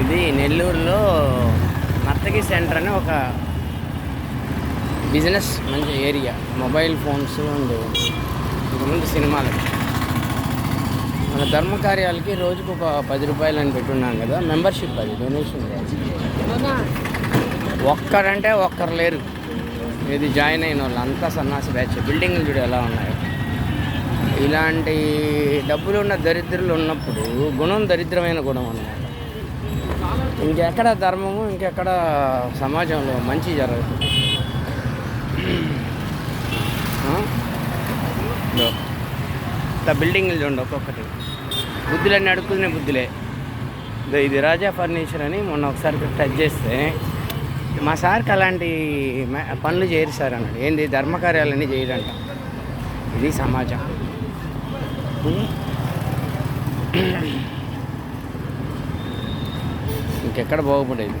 ఇది నెల్లూరులో నర్తకి సెంటర్ అని ఒక బిజినెస్ మంచి ఏరియా. మొబైల్ ఫోన్స్ అండ్ ఇంతకుముందు సినిమాలు. మన ధర్మ కార్యాలకి రోజుకు ఒక పది రూపాయలు అని పెట్టున్నాం కదా మెంబర్షిప్ అది డొనేషన్. ఒక్కరంటే ఒక్కరు లేరు. ఇది జాయిన్ అయిన వాళ్ళు అంతా సన్నాసి బ్యాచ్. బిల్డింగ్లు చూడు ఎలా ఉన్నాయి. ఇలాంటి డబ్బులు ఉన్న దరిద్రులు ఉన్నప్పుడు గుణం దరిద్రమైన గుణం అన్నమాట. ఇంకెక్కడ ధర్మము ఇంకెక్కడ సమాజంలో మంచి జరగదు ఆ? బిల్డింగ్లు చూడండి ఒక్కొక్కటి. బుద్ధులన్నీ అడుక్కునే బుద్ధులే. ఇది రాజా ఫర్నిచర్ అని మొన్న ఒకసారి టచ్ చేస్తే మా సార్కి అలాంటి పనులు చేయరు సార్ అన్నాడు. ఏంది ధర్మకార్యాలన్నీ చేయడంట ఇది సమాజం. ఇంకెక్కడ బాగుపడేది?